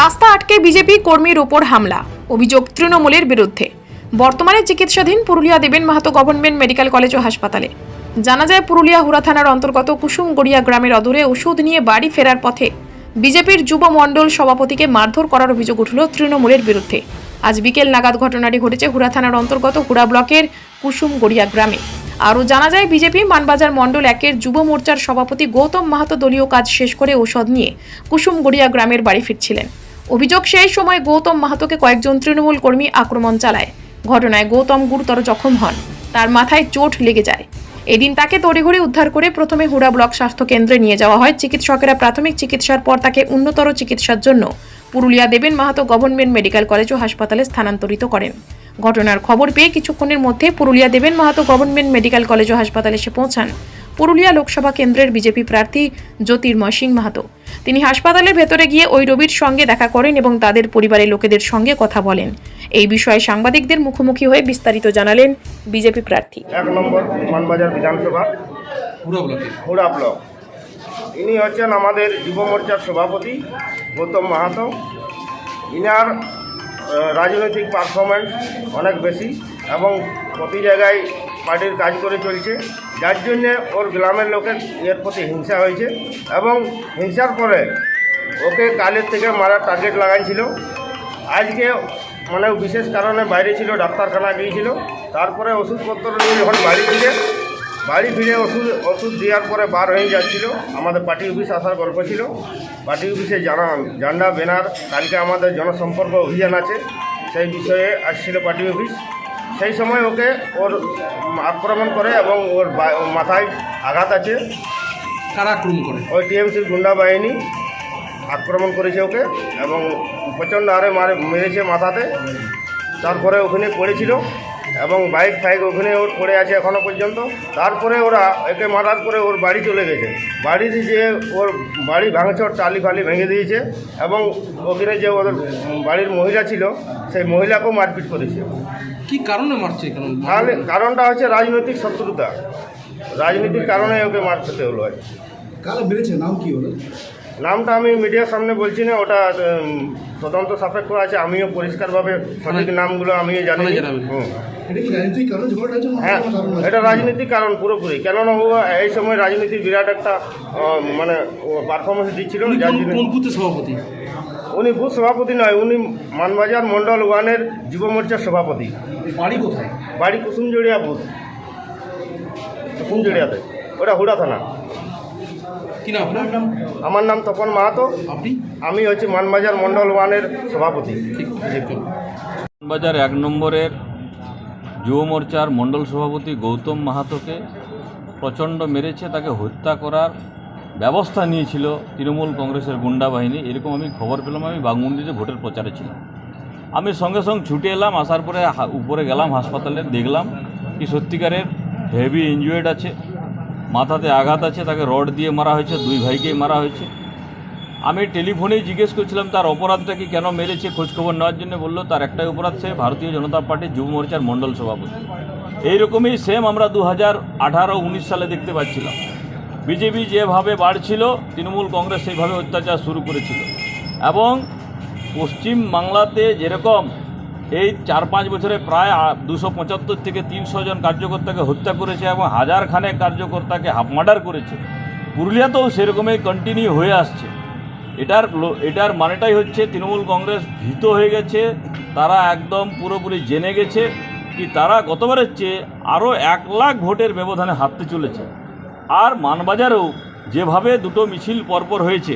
রাস্তা আটকে বিজেপি কর্মীর ওপর হামলা, অভিযোগ তৃণমূলের বিরুদ্ধে। বর্তমানে চিকিৎসাধীন Purulia Deben Mahato government medical college ও হাসপাতালে। জানা যায়, পুরুলিয়া হুরা থানার অন্তর্গত কুসুমগড়িয়া গ্রামের অদূরে ওষুধ নিয়ে বাড়ি ফেরার পথে বিজেপির যুব মণ্ডল সভাপতিকে মারধর করার অভিযোগ উঠল তৃণমূলের বিরুদ্ধে। আজ বিকেল নাগাদ ঘটনাটি ঘটেছে হুরা থানার অন্তর্গত হুরা ব্লকের কুসুমগড়িয়া গ্রামে। আরও জানা যায়, বিজেপি মানবাজার মণ্ডল একের যুব মোর্চার সভাপতি গৌতম মাহাতো দলীয় কাজ শেষ করে ঔষধ নিয়ে কুসুমগড়িয়া গ্রামের বাড়ি ফিরছিলেন। অভিযোগ সেই সময় গৌতম মাহাতোকে কয়েকজন তৃণমূল কর্মী আক্রমণ চালায়। ঘটনায় গৌতম গুরুতর জখম হন। তার মাথায় চোট লেগে যায়। এদিন তাকে তড়িঘড়ি উদ্ধার করে প্রথমে হুড়া ব্লক স্বাস্থ্য কেন্দ্রে নিয়ে যাওয়া হয়। চিকিৎসকেরা প্রাথমিক চিকিৎসার পর তাকে উন্নতর চিকিৎসার জন্য Purulia Deben Mahato government medical college ও হাসপাতালে স্থানান্তরিত করেন। ঘটনার খবর পেয়ে কিছুক্ষণের মধ্যে Purulia Deben Mahato government medical college ও হাসপাতালে এসে পৌঁছান। পুরুলিয়া লোকসভা কেন্দ্রের বিজেপি প্রার্থী জ্যোতির্ময় সিং মাহাতো। তিনি হাসপাতালের ভেতরে গিয়ে ওই রবির সঙ্গে দেখা করেন এবং তাদের পরিবারের লোকেদের সঙ্গে কথা বলেন। এই বিষয়ে সাংবাদিকদের মুখোমুখি হয়ে বিস্তারিত জানালেন বিজেপি প্রার্থী। এক নম্বর মানবাজার বিধানসভা। হুড়া ব্লক। ইনি হচ্ছেন আমাদের যুব মোর্চার সভাপতি গৌতম মাহাতো। ইনার রাজনৈতিক পারফরমেন্স অনেক বেশি এবং প্রতি জায়গায় পার্টির কাজ করে চলছে। যার জন্যে ওর গ্রামের লোকের এর প্রতি হিংসা হয়েছে এবং হিংসার পরে ওকে কালের থেকে মারার টার্গেট লাগাইছিল। আজকে মানে বিশেষ কারণে বাইরে ছিল, ডাক্তারখানা গিয়েছিল। তারপরে ওষুধপত্র নিয়ে যখন বাড়ি ফিরে। বাড়ি ফিরে ওষুধ ওষুধ দেওয়ার পরে বার হয়ে যাচ্ছিল। আমাদের পার্টি অফিস আসার গল্প ছিল। পার্টি অফিসে জানা ঝান্ডা ব্যানার, কালকে আমাদের জনসম্পর্ক অভিযান আছে। সেই বিষয়ে আসছিল পার্টি অফিস। সেই সময় ওকে ওর আক্রমণ করে এবং ওর মাথায় আঘাত আছে। কারা আক্রমণ করে? ওই টিএমসির গুন্ডা বাহিনী আক্রমণ করেছে ওকে এবং প্রচণ্ড আরে মারে মেরেছে মাথাতে। তারপরে ওখানে পড়েছিল। এবং বাইক ফাইক ওখানে ওর পড়ে আছে এখনও পর্যন্ত। তারপরে ওরা একে মারার পরে ওর বাড়ি চলে গেছে। বাড়িতে যে ওর বাড়ি ভাঙচোর টালি ফালি ভেঙে দিয়েছে এবং ওখানে যে ওদের বাড়ির মহিলা ছিল সেই মহিলাকেও মারপিট করেছে। কি কারণে মারছে তাহলে কারণটা হচ্ছে রাজনৈতিক শত্রুতা। রাজনীতির কারণে ওকে মার খেতে হলো আর কি। কারা মেরেছে? নাম কি হলো নামটা আমি মিডিয়ার সামনে বলছি না ওটা তদন্ত সাপেক্ষ আছে আমিও পরিষ্কারভাবে সঠিক নামগুলো আমিও জানি হ্যাঁ? এটা রাজনীতির কারণ পুরোপুরি। কেননা ও এই সময় রাজনীতির বিরাট একটা মানে পারফরমেন্স দিচ্ছিল উনি যার জন্য সভাপতি? উনি বুথ সভাপতি নয় উনি মানবাজার মন্ডল ওয়ানের যুব মোর্চার সভাপতি। বাড়ি কোথায়? বাড়ি কুসুমজড়িয়া বুথ। কুসুমজড়িয়াতে। ওটা হুড়া থানা। কি নাম আমার নাম তপন মাহাতো। আপনি? আমি হচ্ছে মানবাজার মন্ডল ওয়ানের সভাপতি। ঠিক এক নম্বরের যুব মোর্চার মণ্ডল সভাপতি গৌতম মাহাতোকে প্রচণ্ড মেরেছে তাকে হত্যা করার ব্যবস্থা নিয়েছিল তৃণমূল কংগ্রেসের গুন্ডা বাহিনী। এরকম আমি খবর পেলাম আমি বাগমুন্ডিতে ভোটের প্রচারে ছিলাম। আমি সঙ্গে সঙ্গে ছুটে এলাম আসার পরে হা- উপরে গেলাম হাসপাতালে দেখলাম কি সত্যিকারের হেভি ইনজুয়েড আছে। মাথাতে আঘাত আছে, তাকে রড দিয়ে মারা হয়েছে, দুই ভাইকেই মারা হয়েছে। আমি টেলিফোনেই জিজ্ঞেস করছিলাম, তার অপরাধটা কি কেন মেরেছে? খোঁজখবর নেওয়ার জন্য বলল, তার একটাই অপরাধ সে ভারতীয় জনতা পার্টির যুব মোর্চার মণ্ডল সভাপতি। এইরকমই সেম আমরা দু হাজার আঠারো, উনিশ সালে দেখতে পাচ্ছিলাম। বিজেপি যেভাবে বাড়ছিল, তৃণমূল কংগ্রেস সেইভাবে অত্যাচার শুরু করেছিল। এবং পশ্চিম বাংলাতে যেরকম এই চার পাঁচ বছরে প্রায় দুশো পঁচাত্তর থেকে তিনশো জন কার্যকর্তাকে হত্যা করেছে এবং হাজার খানেক কার্যকর্তাকে হাফ মার্ডার করেছে। পুরুলিয়াতেও সেরকমই কন্টিনিউ হয়ে আসছে। এটার এটার মানেটাই হচ্ছে তৃণমূল কংগ্রেস ভীত হয়ে গেছে, তারা একদম পুরোপুরি জেনে গেছে কি তারা গতবারের চেয়ে আরও এক লাখ ভোটের ব্যবধানে হারতে চলেছে। আর মানবাজারেও যেভাবে দুটো মিছিল পরপর হয়েছে,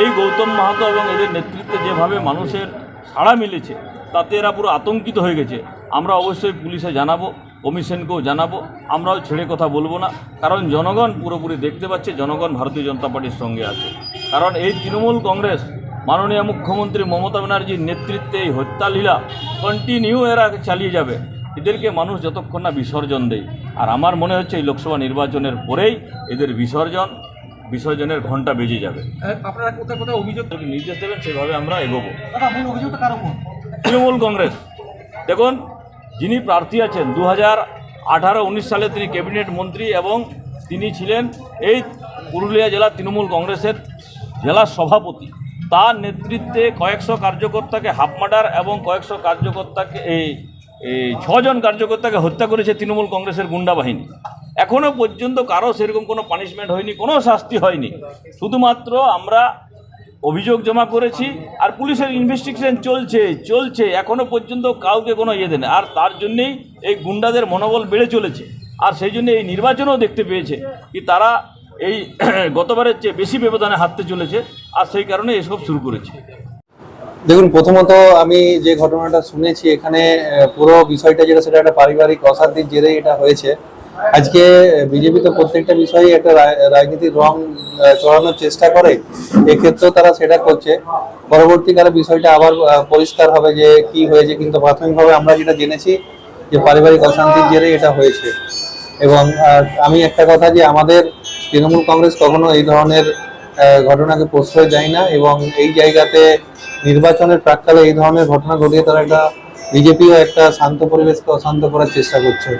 এই গৌতম মাহাতো এবং এদের নেতৃত্বে যেভাবে মানুষের সাড়া মিলেছে তাতে এরা পুরো আতঙ্কিত হয়ে গেছে। আমরা অবশ্যই পুলিশে জানাব কমিশনকেও জানাব। আমরাও ছেড়ে কথা বলব না। কারণ জনগণ পুরোপুরি দেখতে পাচ্ছে জনগণ ভারতীয় জনতা পার্টির সঙ্গে আছে। কারণ এই তৃণমূল কংগ্রেস মাননীয় মুখ্যমন্ত্রী মমতা ব্যানার্জির নেতৃত্বে এই হত্যালীলা কন্টিনিউ এরা চালিয়ে যাবে। এদেরকে মানুষ যতক্ষণ না বিসর্জন দেয়। আর আমার মনে হচ্ছে এই লোকসভা নির্বাচনের পরেই এদের বিসর্জন বিসর্জনের ঘণ্টা বেজে যাবে। আপনারা কোথায় কোথায় অভিযোগ নির্দেশ দেবেন সেভাবে আমরা এগোবো। মূল অভিযোগটা কার উপর? তৃণমূল কংগ্রেস। দেখুন, যিনি প্রার্থী আছেন দু হাজার আঠারো উনিশ সালে তিনি ক্যাবিনেট মন্ত্রী এবং তিনি ছিলেন এই পুরুলিয়া জেলা তৃণমূল কংগ্রেসের জেলা সভাপতি। তার নেতৃত্বে কয়েকশো কার্যকর্তাকে হাফ মার্ডার এবং কয়েকশো কার্যকর্তাকে, এই এই ছজন কার্যকর্তাকে হত্যা করেছে তৃণমূল কংগ্রেসের গুন্ডা বাহিনী। এখনও পর্যন্ত কারও সেরকম কোনো পানিশমেন্ট হয়নি, কোনো শাস্তি হয়নি। শুধুমাত্র আমরা অভিযোগ জমা করেছি আর পুলিশের ইনভেস্টিগেশন চলছে চলছে এখনও পর্যন্ত কাউকে কোনো ইয়ে দেন আর তার জন্যেই এই গুন্ডাদের মনোবল বেড়ে চলেছে। আর সেই জন্য এই নির্বাচনও দেখতে পেয়েছে কি তারা এই গতবারের চেয়ে বেশি ব্যবধানে হারতে চলেছে আর সেই কারণে এসব শুরু করেছে। দেখুন, প্রথমত আমি যে ঘটনাটা শুনেছি, এখানে পুরো বিষয়টা যেটা, সেটা একটা পারিবারিক অশান্তির জেরে এটা হয়েছে। আজকে বিজেপি তো প্রত্যেকটা বিষয়ে একটা রাজনীতির রং চড়ানোর চেষ্টা করে, এক্ষেত্রেও তারা সেটা করছে। পরবর্তীকালে বিষয়টা আবার পরিষ্কার হবে যে কি হয়েছে, কিন্তু প্রাথমিকভাবে আমরা যেটা জেনেছি যে পারিবারিক অশান্তির জেরে এটা হয়েছে। এবং আমি একটা কথা যে আমাদের তৃণমূল কংগ্রেস কখনো এই ধরনের ঘটনাকে প্রশ্রয় দেয় না এবং এই জায়গাতে নির্বাচনের প্রাককালে এই ধরনের ঘটনা ঘটিয়ে তারা একটা বিজেপিও একটা শান্ত পরিবেশকে অশান্ত করার চেষ্টা করছে।